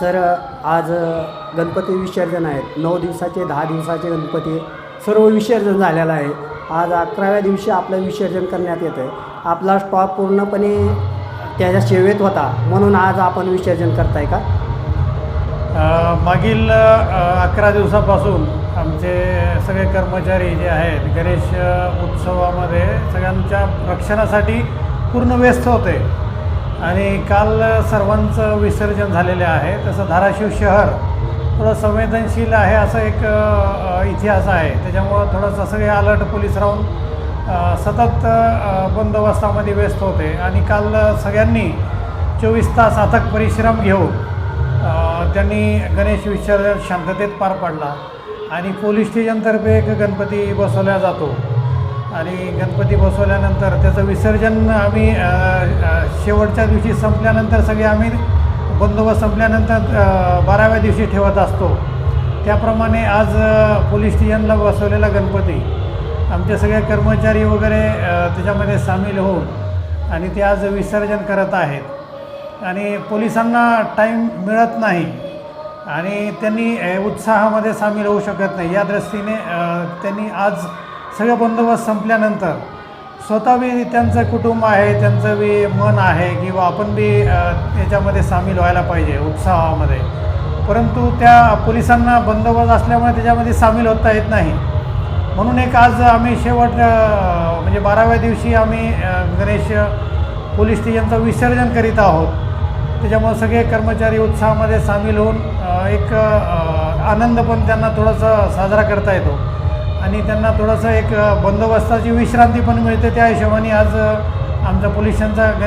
Sir आज गणपती विसर्जन आहेत. नऊ दिवसाचे दहा दिवसाचे गणपती सर्व विसर्जन झालेलं आहे. आज अकराव्या दिवशी आपलं विसर्जन करण्यात येतं आहे आपला स्टॉप पूर्णपणे त्याच्या सेवेत होता. म्हणून आज आपण विसर्जन करताय का? मागील अकरा दिवसापासून आमचे सगळे कर्मचारी जे आहेत गणेश उत्सवामध्ये सगळ्यांच्या रक्षणासाठी पूर्ण व्यस्त होते. आणि काल सर्वांचं विसर्जन झालेले आहे. तसं धाराशिव शहर थोडं संवेदनशील आहे असं एक इतिहास आहे. त्याच्यामुळं थोडंसं सगळे अलर्ट पोलीस राहून सतत बंदोबस्तामध्ये व्यस्त होते. आणि काल सगळ्यांनी चोवीस तास अथक परिश्रम घेऊन त्यांनी गणेश विसर्जन शांततेत पार पाडला. आणि पोलीस स्टेशनतर्फे एक गणपती बसवला जातो. आणि गणपती बसवल्यानंतर त्याचं विसर्जन आम्ही शेवटच्या दिवशी संपल्यानंतर सगळे आम्ही बंदोबस्त संपल्यानंतर बाराव्या दिवशी ठेवत असतो. त्याप्रमाणे आज पोलीस स्टेशनला बसवलेला गणपती. आमचे सगळे कर्मचारी वगैरे त्याच्यामध्ये सामील होऊन आणि ते आज विसर्जन करत आहेत. आणि पोलिसांना टाईम मिळत नाही आणि त्यांनी उत्साहामध्ये सामील होऊ शकत नाही. या दृष्टीने त्यांनी आज सगळं बंदोबस्त संपल्यानंतर स्वतः बी त्यांचं कुटुंब आहे त्यांचं बी मन आहे किंवा आपण बी त्याच्यामध्ये याच्यामध्ये सामील व्हायला पाहिजे उत्साहामध्ये. परंतु त्या पोलिसांना बंदोबस्त असल्यामुळे त्याच्यामध्ये सामील होता येत नाही. म्हणून एक आज आम्ही शेवट म्हणजे बाराव्या दिवशी आम्ही गणेश पोलीस स्टेशनचं विसर्जन करीत आहोत. त्याच्यामुळे सगळे कर्मचारी उत्साहामध्ये सामील होऊन एक आनंद पण त्यांना थोडंसं साजरा करता येतो. आणि त्यांना थोडंसं एक बंदोबस्ताची विश्रांती पण मिळते. त्या हिशोबाने आज आमच्या आमचा पोलिसांचा गणेश